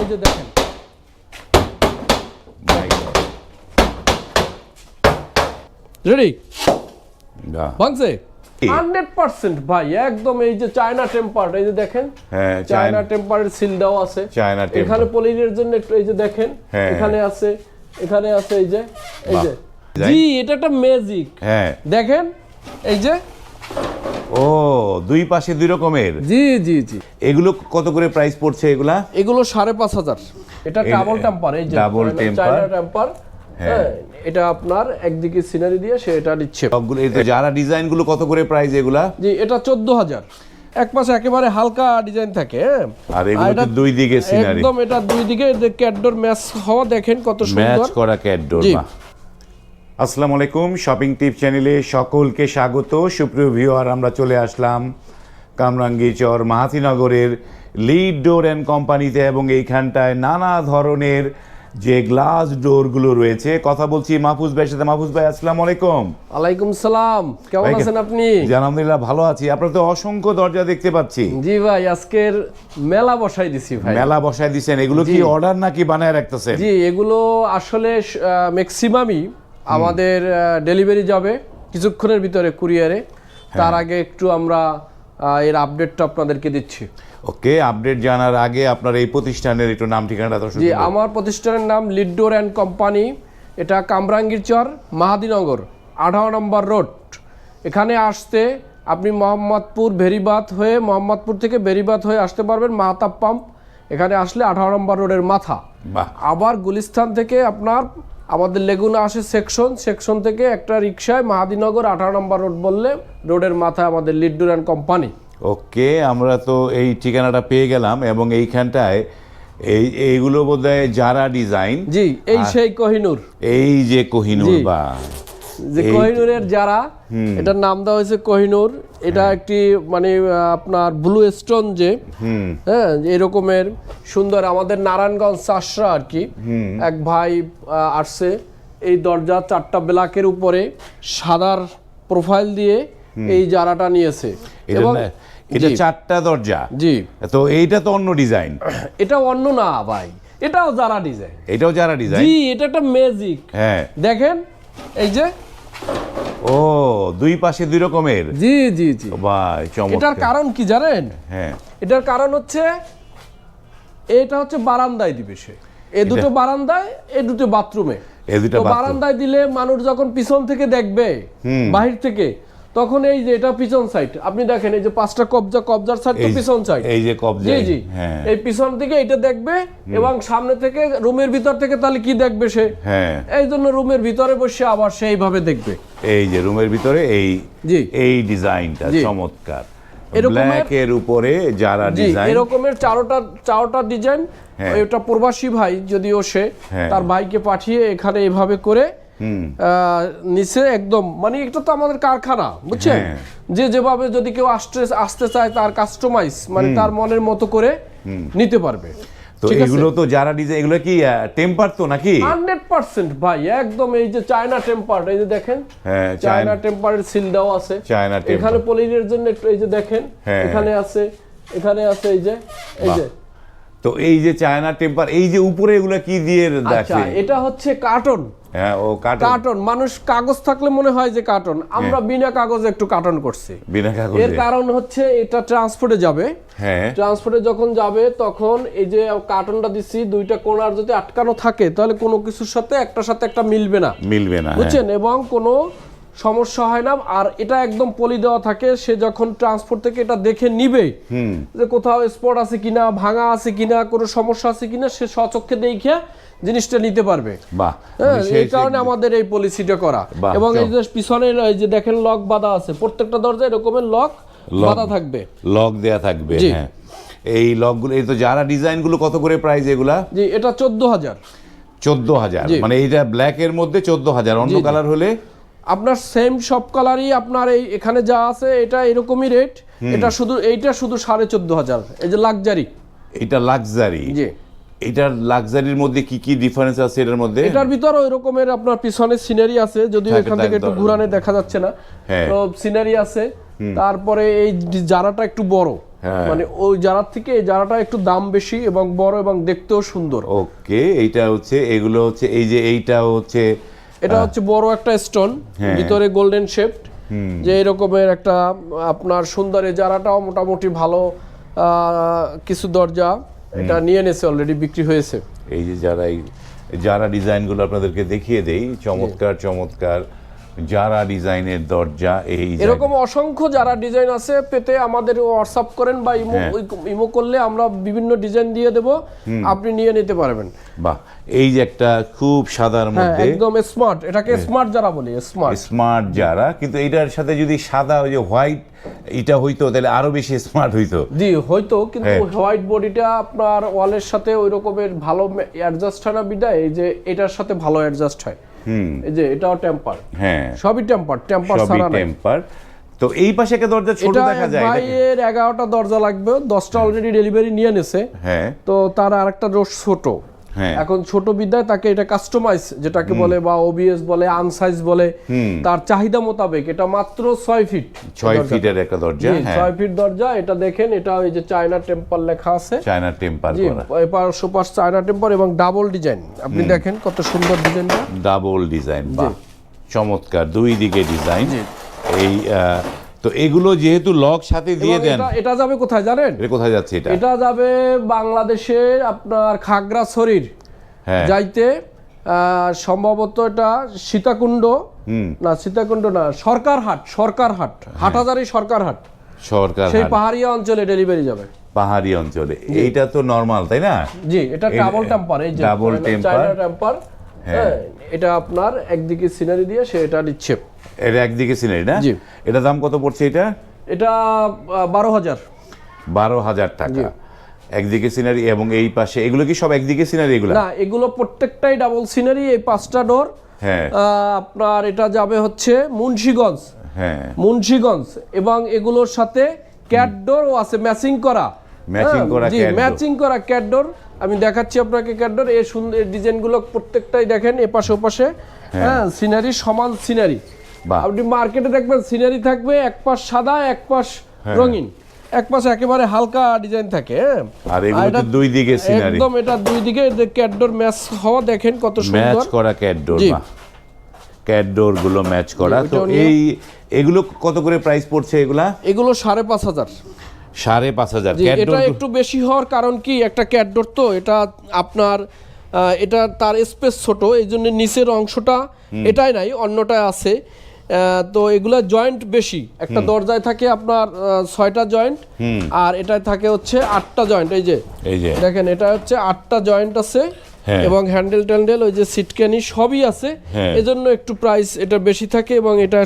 এই যে দেখেন। রেডি ভাঙছে হান্ড্রেড পার্সেন্ট ভাই একদম এই যে চায়না টেম্পার এই যে দেখেন। হ্যাঁ চায়না টেম্পারের সিল দেওয়া আছে। চায়না এখানে পলিনের জন্য একটু এই যে দেখেন হ্যাঁ। এখানে আছে এখানে আছে এই যে এই যে। জি এটা একটা ম্যাজিক হ্যাঁ। দেখেন এই যে ও দুই পাশে দুই রকমের? জি জি জি। এগুলো কত করে প্রাইস পড়ছে এগুলা? এগুলো সাড়ে পাঁচ হাজার। এটা ডাবল টেম্পার এই যে temper। চায়না টেম্পার হ্যাঁ। হ্যাঁ এটা আপনার একদিকে সিনারি দিয়ে সে এটা নিচ্ছে। সবগুলো এই যারা ডিজাইনগুলো কত করে প্রাইস এগুলা? জি এটা চোদ্দ হাজার। এক পাশে একেবারে হালকা ডিজাইন থাকে হ্যাঁ। আর এগুলো দুই দিকে সিনারি একদম এটা দুই দিকে ক্যাডডোর ম্যাচ হওয়া দেখেন কত ম্যাচ সুন্দর। করা ক্যাডডোর আসসালামু আলাইকুম শপিং টিপ চ্যানেলে সকলকে স্বাগত। সুপ্রিয় ভিউয়ার আমরা চলে আসলাম কামরাঙ্গীচর মাহাতিনগরের লিড ডোর অ্যান্ড কোম্পানিতে এবং এইখানটায় নানা ধরনের যে গ্লাস ডোরগুলো রয়েছে। কথা বলছি মাহফুজ ভাইয়ের সাথে। মাহফুজ ভাই আসসালামু আলাইকুম। আলাইকুম সালাম। কেমন আছেন আপনি? আলহামদুলিল্লাহ ভালো আছি। আপনার তো অসংখ্য দরজা দেখতে পাচ্ছি। জি ভাই আজকের মেলা বসাই দিছি ভাই। মেলা বসাই দিচ্ছেন এগুলো কি অর্ডার নাকি বানায় রাখতেছেন? জি এগুলো আসলে ম্যাক্সিমামই আমাদের ডেলিভারি যাবে কিছুক্ষণের ভিতরে কুরিয়ারে হ্যাঁ। তার আগে একটু আমরা এর আপডেটটা আপনাদেরকে দিচ্ছি। ওকে আপডেট জানার আগে আপনার এই প্রতিষ্ঠানের একটু নাম ঠিকানাটা তো জি আমার প্রতিষ্ঠানের নাম লিডডোর অ্যান্ড কোম্পানি। এটা কামরাঙ্গীর চর মাহাদিনগর আঠারো নম্বর রোড। এখানে আসতে আপনি মোহাম্মদপুর বেরিবাত হয়ে মোহাম্মদপুর থেকে বেরিবাত হয়ে আসতে পারবেন মাহাতাব পাম্প। এখানে আসলে আঠারো নম্বর রোডের মাথা। আবার গুলিস্তান থেকে আপনার আমাদের লেগুনা আসে সেকশন সেকশন থেকে একটা রিক্সায় মাহাদিনগর আঠারো নম্বর রোড বললে রোডের মাথায় আমাদের লিডুর অ্যান্ড কোম্পানি। ওকে আমরা তো এই ঠিকানাটা পেয়ে গেলাম এবং এইখানটায় এই এইগুলো বোধহয় যারা ডিজাইন। জি এই সেই কোহিনুর। এই যে কোহিনুর। বা। যে কোহিনুরের যারা এটার নাম দেওয়া হয়েছে কোহিনুর। এটা হ্যাঁ। একটি মানে আপনার ব্লু স্টোন যে হ্যাঁ এরকমের সুন্দর আমাদের নারায়ণগঞ্জ চাষরা আর কি এক ভাই আসছে এই দরজা চারটা ব্ল্যাকের উপরে সাদার প্রোফাইল দিয়ে এই জারাটা নিয়েছে। এটা এবং এটা চারটা দরজা? জি। তো এইটা তো অন্য ডিজাইন এটা অন্য না ভাই। এটাও যারা ডিজাইন এটাও যারা ডিজাইন জি এটা একটা ম্যাজিক হ্যাঁ। দেখেন এই যে ও দুই পাশে দুই রকমের? জি জি জি। ভাই এটার কারণ কি জানেন? হ্যাঁ। এটার কারণ হচ্ছে এটা হচ্ছে বারান্দায় দিবে সে। এ দুটো বারান্দায় এ দুটো বাথরুমে। এ দুটো বারান্দায় দিলে মানুষ যখন পিছন থেকে দেখবে বাহির থেকে তখন এই যে এটা পিছন সাইড আপনি দেখেন এই যে পাঁচটা কবজা কবজার সাইড তো পিছন সাইড এই যে কবজা জি জি। হ্যাঁ। এই পিছন থেকে এটা দেখবে এবং সামনে থেকে রুমের ভিতর থেকে তাহলে কি দেখবে সে? হ্যাঁ। এই জন্য রুমের ভিতরে বসে আবার সেইভাবে দেখবে। এই যে রুমের ভিতরে এই জি। এই ডিজাইনটা চমৎকার। এরকমের- ব্ল্যাক এর উপরে যারা জি ডিজাইন এরকমের চারোটা চারোটা ডিজাইন হ্যাঁ। এটা প্রবাসী ভাই যদিও সে হ্যাঁ। তার ভাইকে পাঠিয়ে এখানে এভাবে করে নিচে একদম মানে এটা তো আমাদের কারখানা বুঝছেন? হ্যাঁ। যে যেভাবে যদি কেউ আসতে আসতে চায় তার কাস্টমাইজ মানে তার মনের মতো করে নিতে পারবে। তো এগুলো তো যারা ডিজাইন এগুলো কি টেম্পার তো নাকি? হান্ড্রেড পার্সেন্ট ভাই একদম এই যে চায়না টেম্পার এই যে দেখেন হ্যাঁ চায়না টেম্পারের সিল দেওয়া আছে। China temper। এখানে পলিনের জন্য একটু এই যে দেখেন হ্যাঁ, এখানে আছে এখানে আছে এই যে এই যে। তো এই যে চায়না টেম্পার এই যে উপরে এগুলো কি দিয়ে আচ্ছা দেখে? এটা হচ্ছে কার্টন। হ্যাঁ ও কাটো কার্টন মানুষ কাগজ থাকলে মনে হয় যে কার্টন। আমরা বিনা কাগজে একটু কার্টন করছি। বিনা এর কারণ হচ্ছে এটা ট্রান্সপোর্টে যাবে। হ্যাঁ। ট্রান্সপোর্টে যখন যাবে তখন এই যে কার্টনটা দিচ্ছি দুইটা কোণার যদি আটকানো থাকে তাহলে কোনো কিছুর সাথে একটার সাথে একটা মিলবে না। মিলবে না হ্যাঁ। বুঝছেন? এবং কোনো সমস্যা হয় না আর এটা একদম পলি দেওয়া থাকে সে যখন ট্রান্সপোর্ট থেকে এটা দেখে নিবে যে কোথাও স্পট আছে কিনা ভাঙা আছে কিনা কোনো সমস্যা আছে কিনা সে স্বচক্ষে দেখে জিনিসটা নিতে পারবে। হ্যাঁ এই কারণে আমাদের এই পলিসিটা করা। এবং এই যে পিছনে যে দেখেন লক বাঁধা আছে প্রত্যেকটা দরজায় এরকমের লক বাঁধা থাকবে। লক দেয়া থাকবে। হ্যাঁ। এই লকগুলো এই তো যারা ডিজাইনগুলো কত করে প্রাইস এগুলা? জি এটা চোদ্দ হাজার। চোদ্দ হাজার। মানে এইটা ব্ল্যাক এর মধ্যে চোদ্দ হাজার। অন্য। কালার হলে আপনার সেম সব কালারই আপনার এই এখানে যা আছে এটা এরকমই রেট এটা শুধু এইটা শুধু সাড়ে চোদ্দ হাজার। এই যে লাক্সারি এটা লাক্সারি জি। এটার লাক্সারির মধ্যে কি কি ডিফারেন্স আছে এটার মধ্যে? এটার ভিতর ওই রকমের আপনার পিছনে সিনারি আছে যদিও এখান থেকে একটু ঘুরানে দেখা যাচ্ছে না। হ্যাঁ। তো সিনারি আছে। তারপরে এই জারাটা একটু বড়। হ্যাঁ। মানে ওই জারার থেকে এই জারাটা একটু দাম বেশি এবং বড় এবং দেখতেও সুন্দর। ওকে এইটা হচ্ছে এগুলো হচ্ছে এই যে এইটা হচ্ছে এটা হচ্ছে বড় একটা স্টোন হ্যাঁ। ভিতরে গোল্ডেন শেপড যে এরকমের একটা আপনার সুন্দর যারাটাও জারাটাও মোটামুটি ভালো আহ, কিছু দরজা এটা নিয়ে নেছে অলরেডি বিক্রি হয়েছে। এই যে যারা এই যারা ডিজাইনগুলো আপনাদেরকে দেখিয়ে দেই চমৎকার চমৎকার। যারা ডিজাইনের দরজা এই এরকম অসংখ্য যারা ডিজাইন আছে পেতে আমাদের হোয়াটসঅ্যাপ করেন বা ইমো হ্যাঁ। ইমো করলে আমরা বিভিন্ন ডিজাইন দিয়ে দেব আপনি নিয়ে নিতে পারবেন। বাহ এই যে একটা খুব সাদার হ্যাঁ মধ্যে একদম স্মার্ট এটাকে স্মার্ট যারা বলি স্মার্ট স্মার্ট যারা কিন্তু এটার সাথে যদি সাদা ওই যে হোয়াইট এটা হইতো তাহলে আরও বেশি স্মার্ট হইতো। জি হয়তো কিন্তু হ্যাঁ। হোয়াইট বডিটা আপনার ওয়ালের সাথে ওই রকমের ভালো অ্যাডজাস্ট হয় না বিদায় এই যে এটার সাথে ভালো অ্যাডজাস্ট হয়। এই যে এটাও টেম্পার হ্যাঁ। সবই টেম্পার টেম্পার ছাড়া টেম্পার তো এই পাশে একটা দরজা ছোট এটা দেখা যায় এটাকে- ভাইয়ের এগারোটা দরজা লাগবে দশটা অলরেডি ডেলিভারি নিয়ে নেছে। হ্যাঁ। তো তার আরেকটা রোজ ছোট। এখন ছোট বিদ্যায় তাকে এটা কাস্টমাইজ যেটাকে বলে বা ওবিএস বলে আনসাইজ বলে তার চাহিদা মোতাবেক এটা মাত্র ছয় ফিট ছয় ফিটের একটা দরজা হ্যাঁ। ছয় ফিট দরজা এটা দেখেন এটা ওই যে চায়না টেম্পার লেখা আছে। চায়না টেম্পার এপার সুপার চায়না টেম্পার এবং ডাবল ডিজাইন আপনি দেখেন কত সুন্দর ডিজাইনটা ডাবল ডিজাইন চমৎকার দুই দিকে ডিজাইন এই আহ, তো এগুলো যেহেতু লক সাথে দিয়ে দেন এটা- যাবে কোথায় জানেন? এটা কোথায় যাচ্ছে এটা? এটা যাবে বাংলাদেশের আপনার খাগড়াছড়ির হ্যাঁ। যাইতে সম্ভবত এটা সীতাকুণ্ড না সীতাকুণ্ড না সরকারহাট সরকারহাট হাটহাজারি সরকারহাট। সরকার সেই হাট, পাহাড়িয়া অঞ্চলে ডেলিভারি যাবে। পাহাড়ি অঞ্চলে। এইটা তো নর্মাল তাই না? জি এটা ডাবল টেম্পার এই যে temper। টেম্পার হ্যাঁ। এটা আপনার একদিকে সিনারি দিয়ে সে এটা নিচ্ছে। এটা একদিকে সিনারি না? জি। এটা দাম কত পড়ছে এটা? এটা বারো হাজার। বারো হাজার টাকা। একদিকে সিনারি এবং এই পাশে এগুলো কি সব একদিকে সিনারি এগুলো? না এগুলো প্রত্যেকটাই ডাবল সিনারি এই পাঁচটা ডোর। হ্যাঁ। আপনার এটা যাবে হচ্ছে মুন্সিগঞ্জ। হ্যাঁ। মুন্সিগঞ্জ এবং এগুলোর সাথে ক্যাট ডোরও আছে ম্যাচিং করা। হ্যাঁ, করা জি ম্যাচিং করা ক্যাটডোর আমি দেখাচ্ছি আপনাকে ক্যাটডোর এই সুন্দর ডিজাইনগুলো প্রত্যেকটাই দেখেন এপাশে ওপাশে। হ্যাঁ। সিনারি সমান সিনারি। আপনি মার্কেটে দেখবেন সিনারি থাকবে এক পাশ সাদা এক পাশ রঙিন। এক পাশে একেবারে হালকা ডিজাইন থাকে হ্যাঁ। আর এগুলো এটা দুই দিকে সিনারি। একদম এটা দুই দিকে ক্যাটডোর ম্যাচ হওয়া দেখেন কত সুন্দর। ম্যাচ করা। বা ক্যাটডোরগুলো ম্যাচ করা। তো এই এগুলো কত করে প্রাইস পড়ছে এগুলা? এগুলো সাড়ে পাঁচ হাজার। সাড়ে পাঁচ হাজার। এটা একটু বেশি হওয়ার কারণ কি? একটা ক্যাটডোর তো এটা আপনার এটা তার স্পেস ছোট এই জন্য নিচের অংশটা এটাই নাই অন্যটায় আছে। তো এগুলা জয়েন্ট বেশি। একটা দরজায় থাকে আপনার ছয়টা জয়েন্ট আর এটায় থাকে হচ্ছে আটটা জয়েন্ট এই যে। দেখেন এটা হচ্ছে আটটা জয়েন্ট আছে। এবং হ্যান্ডেল ট্যান্ডেল ওই যে সিটকানি সবই আছে। হ্যাঁ। এজন্য একটু প্রাইস এটা বেশি থাকে এবং এটা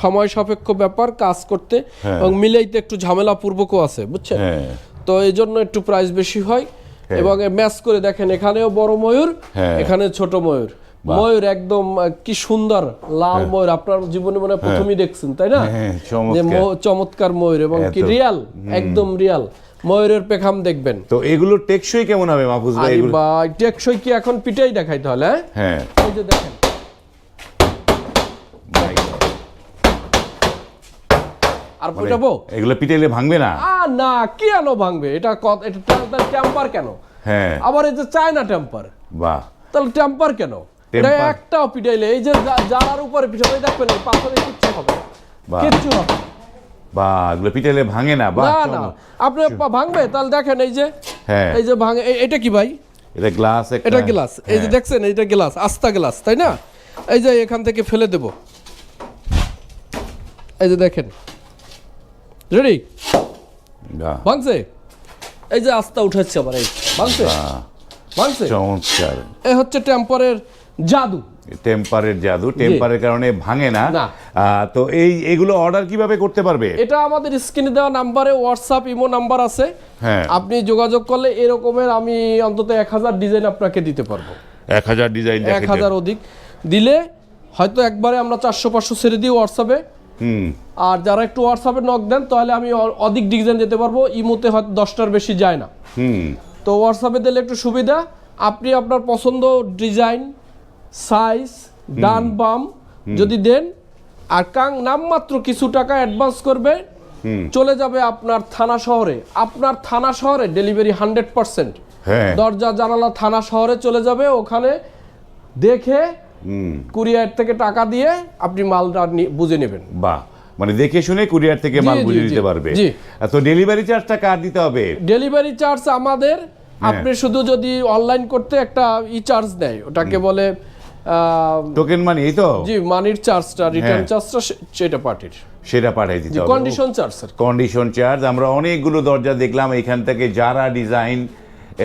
সময় সাপেক্ষ ব্যাপার কাজ করতে এবং মিলাইতে একটু ঝামেলা পূর্বকও আছে বুঝছেন? হ্যাঁ। তো এই জন্য একটু প্রাইস বেশি হয় এবং ম্যাচ করে দেখেন এখানেও বড় ময়ূর হ্যাঁ। এখানে ছোট ময়ূর। ময়ূর একদম কি সুন্দর লাল ময়ূর আপনার জীবনে মনে হয় প্রথমেই দেখছেন তাই না? হ্যাঁ, যে চমৎকার। ময়ূর এবং কি রিয়াল একদম রিয়াল ময়ূরের পেখাম দেখবেন। তো এগুলো টেকসই কেমন হবে মাহফুজ ভাই? এগুলো ভাই টেকসই কি এখন পিটাই দেখাই তাহলে হ্যাঁ? হ্যাঁ। এই যে দেখেন। আর পিটাবো এগুলো পিটাইলে ভাঙবে না? আ না কি আনো ভাঙবে? এটা কত এটা টেম্পার কেন? হ্যাঁ। আবার এই যে চায়না টেম্পার বাহ। তাহলে টেম্পার কেন? এটা? একটাও পিটাইলে এই যে যারার উপরে পিটাবে দেখবেন পাথরে কিচ্ছু হবে বাহ। কিচ্ছু হবে বাহ এগুলো পিটাইলে ভাঙে না বাহ না না। আপনি ভাঙবে? তাহলে দেখেন এই যে হ্যাঁ। এই যে ভাঙে এটা কি ভাই? এটা গ্লাস এটা গ্লাস এই যে দেখছেন এইটা গ্লাস আস্তা গ্লাস তাই না? এই যে এখান থেকে ফেলে দেব। এই যে দেখেন। রেডি ভাঙছে? এই যে আস্তা উঠাচ্ছে আবার এই ভাঙছে? ভাঙছে? চমৎকার। এ হচ্ছে টেম্পারের জাদু। টেম্পারের জাদু। টেম্পারের কারণে ভাঙে না। তো এই এগুলো অর্ডার কীভাবে করতে পারবে? এটা আমাদের স্ক্রিনে দেওয়া নাম্বারে হোয়াটসঅ্যাপ ইমো নাম্বার আছে। হ্যাঁ। আপনি যোগাযোগ করলে এরকমের আমি অন্তত এক হাজার ডিজাইন আপনাকে দিতে পারব। এক হাজার ডিজাইন এক হাজার অধিক। দিলে হয়তো একবারে আমরা চারশো পাঁচশো ছেড়ে দিই হোয়াটসঅ্যাপে হুম। আর যারা একটু হোয়াটসঅ্যাপে নক দেন তাহলে আমি অধিক ডিজাইন দিতে পারব। ইমোতে হয়তো দশটার বেশি যায় না। হুম। তো হোয়াটসঅ্যাপে দিলে একটু সুবিধা। আপনি আপনার পছন্দ ডিজাইন সাইজ ডান বাম যদি দেন আর কাং নামমাত্র কিছু টাকা অ্যাডভান্স করবে চলে যাবে আপনার থানা শহরে। আপনার থানা শহরে ডেলিভারি হান্ড্রেড পার্সেন্ট দরজা জানালা থানা শহরে চলে যাবে ওখানে দেখে কুরিয়ার থেকে টাকা দিয়ে আপনি মালটা বুঝে নেবেন। বাহ। মানে দেখে শুনে কুরিয়ার থেকে মাল বুঝে নিতে পারবে। তো ডেলিভারি চার্জটা কার দিতে হবে? ডেলিভারি চার্জ আমাদের হ্যাঁ। আপনি শুধু যদি অনলাইন করতে একটা ই চার্জ দেয় ওটাকে বলে টোকেন মানি এই তো? জি মানির চার্জটা রিটার্ন। চার্জটা সেটা পার্টির সেটা দিতে হবে। Condition charge sir condition charge আমরা অনেকগুলো দরজা দেখলাম এখান থেকে যারা ডিজাইন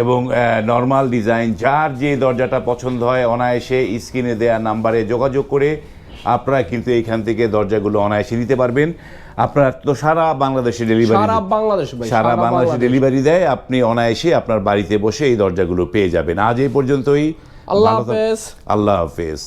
এবং নর্মাল ডিজাইন যার যে দরজাটা পছন্দ হয় অনায়াসে স্ক্রিনে দেওয়া নাম্বারে যোগাযোগ করে আপনারা কিন্তু এইখান থেকে দরজাগুলো অনায়াসে নিতে পারবেন। আপনার তো সারা বাংলাদেশে ডেলিভারি সারা বাংলাদেশ সারা বাংলাদেশে ডেলিভারি দেয়। আপনি অনায়াসে আপনার বাড়িতে বসে এই দরজাগুলো পেয়ে যাবেন। আজ এই পর্যন্তই। আল্লাহ ভালো থাক- হাফেজ আল্লাহ হাফেজ